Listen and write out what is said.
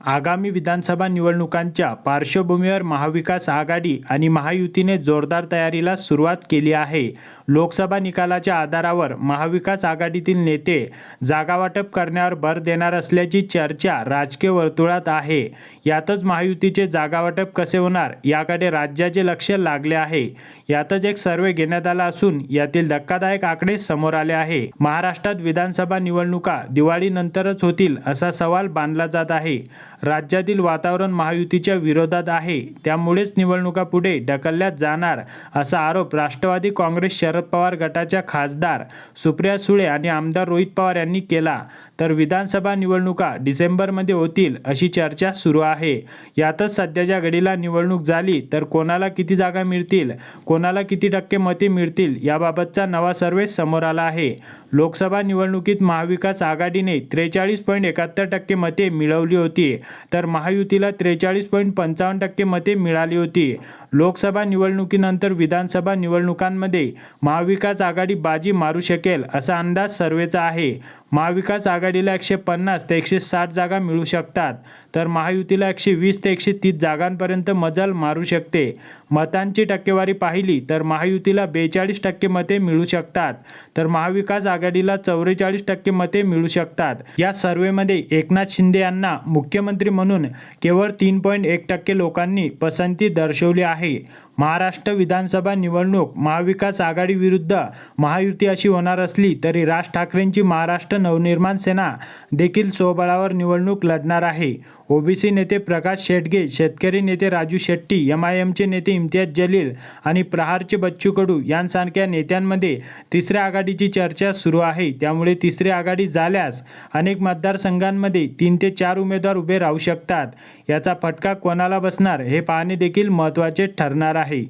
आगामी विधानसभा निवडणुकांच्या पार्श्वभूमीवर महाविकास आघाडी आणि महायुतीने जोरदार तयारीला सुरुवात केली आहे. लोकसभा निकालाच्या आधारावर महाविकास आघाडीतील नेते जागावाटप करण्यावर भर देणार असल्याची चर्चा राजकीय वर्तुळात आहे. यातच महायुतीचे जागावाटप कसे होणार याकडे राज्याचे लक्ष लागले आहे. यातच एक सर्वे घेण्यात आला असून यातील धक्कादायक आकडे समोर आले आहे. महाराष्ट्रात विधानसभा निवडणुका दिवाळीनंतरच होतील असा सवाल बांधला जात आहे. राज्यातील वातावरण महायुतीच्या विरोधात आहे. त्यामुळेच निवडणुका पुढे ढकलल्यात जाणार असा आरोप राष्ट्रवादी काँग्रेस शरद पवार गटाच्या खासदार सुप्रिया सुळे आणि आमदार रोहित पवार यांनी केला. तर विधानसभा निवडणुका डिसेंबरमध्ये होतील अशी चर्चा सुरू आहे. यातच सध्याच्या घडीला निवडणूक झाली तर कोणाला किती जागा मिळतील कोणाला किती टक्के मते मिळतील याबाबतचा नवा सर्वे समोर आला आहे. लोकसभा निवडणुकीत महाविकास आघाडीने त्रेचाळीस पॉईंट एकाहत्तर टक्के मते मिळवली होती. तर महायुतीला त्रेचाळीस पॉईंट पंचावन्न टक्के मते मिळाली होती. लोकसभा निवडणुकीनंतर विधानसभा निवडणुकांमध्ये महाविकास आघाडी बाजी मारू शकेल असा अंदाज सर्वेचा आहे. महाविकास आघाडीला एकशे पन्नास ते एकशे साठ जागा मिळू शकतात. तर महायुतीला एकशे वीस ते एकशे तीस जागांपर्यंत मजल मारू शकते. मतांची टक्केवारी पाहिली तर महायुतीला बेचाळीस टक्के मते मिळू शकतात. तर महाविकास आघाडीला चौवेचाळीस टक्के मते मिळू शकतात. या सर्वेमध्ये एकनाथ शिंदे यांना मुख्यमंत्री म्हणून केवळ तीन पॉईंट एक टक्के लोकांनी पसंती दर्शवली आहे. महाराष्ट्र विधानसभा निवडणूक महाविकास आघाडीविरुद्ध महायुती अशी होणार असली तरी राज ठाकरेंची महाराष्ट्र नवनिर्माण सेना देखील स्वबळावर निवडणूक लढणार आहे. ओबीसी नेते प्रकाश शेटगे शेतकरी नेते राजू शेट्टी एम आय एमचे नेते इम्तियाज जलील आणि प्रहारचे बच्चू कडू यांसारख्या नेत्यांमध्ये तिसऱ्या आघाडीची चर्चा सुरू आहे. त्यामुळे तिसरी आघाडी झाल्यास अनेक मतदारसंघांमध्ये तीन ते चार उमेदवार उभे राहू शकतात. याचा फटका कोणाला बसणार हे पाहणे देखील महत्त्वाचे ठरणार आहे.